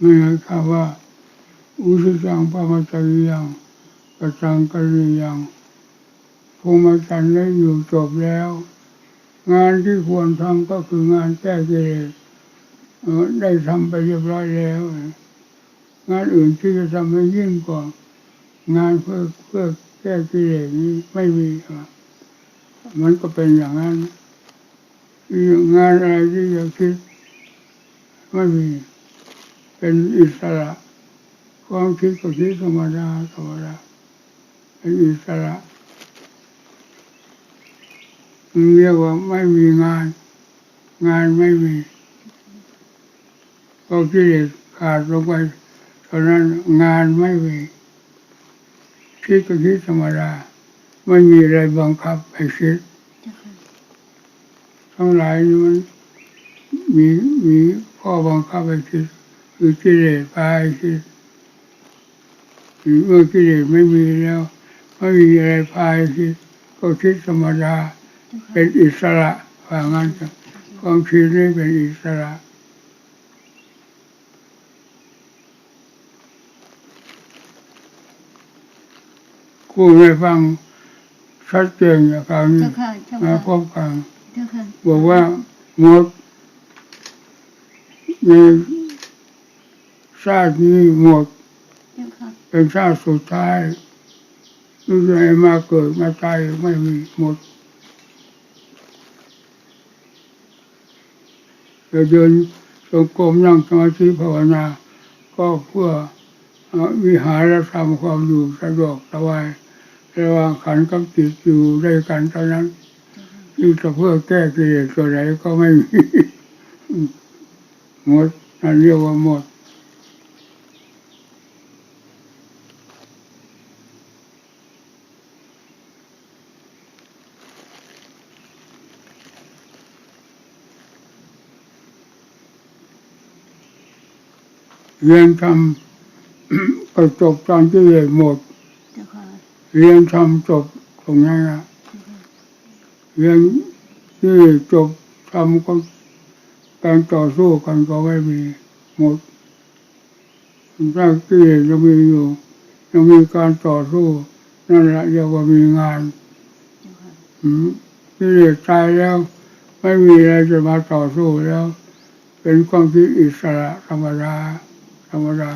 ไม่ใช่คำว่าอุชิจังปามาจาริยังกจังกริยังภูมิจันทร์ได้อยู่จบแล้ว งานที่ควรทำก็คืองานแก้กิเลสเอ่อได้ทำไปเรียบร้อยแล้ว งานอื่นที่จะทำให้ยิ่งกว่างานเพื่อเพื่อแก้กิเลสนี้ไม่มีมันก็เป็นอย่างนั้นงานอะไรที่จะคิดไม่มี เป็นอิสระ ความคิดก็คิดธรรมดาธรรมดาเป็นอิสระเรียกว่าไม่มีงาน งานไม่มีก็กิเลสขาดลงไปตอนนั้นงานไม่มีคิดก็คิดธรรมดาไม่มีอะไรบังคับให้คิดทั้งหลายนี่มันมีมีข้อบังคับให้คิด คือกิเลสพาให้คิดเมื่อกิเลสไม่มีแล้วไม่มีอะไรพาให้คิดก็คิดธรรมดาเจ้าค่ะเป็นอิสระว่างั้นเถอะความคิดนี้เป็นอิสระกูได้ฟังชัดเจนอย่างคราวนี้เจ้าค่ะเจ้ามาค่ะพบกันเจ้าค่ะบอกว่าหมดใน ชาตินี้หมดเจ้าค่ะเป็นชาติสุดท้ายรู้สึกให้มาเกิดมาตายไม่มีหมดจะเดินจงกรมนั่งสมาธิภาวนา ก็เพื่อเอ่อวิหารธรรมความอยู่สะดวกสบายระหว่างขันธ์กับจิตอยู่ด้วยกันเท่านั้นที่จะเพื่อแก้กิเลสตัวไหนก็ไม่มีหมดนั่นเรียกว่าหมด เรียนทำก็จบตอนที่เรียนหมดเจ้าค่ะเรียนทำจบตรงนั้นนะเรียนที่จบทำก็การต่อสู้กันก็ไม่มีหมดถ้าที่ยังมีอยู่ยังมีการต่อสู้นั่นแหละเรียกว่ามีงานเจ้าค่ะอืมที่เรียตายแล้ว ไม่มีอะไรจะมาต่อสู้แล้ว เป็นความคิดอิสระธรรมดา ธรรมดา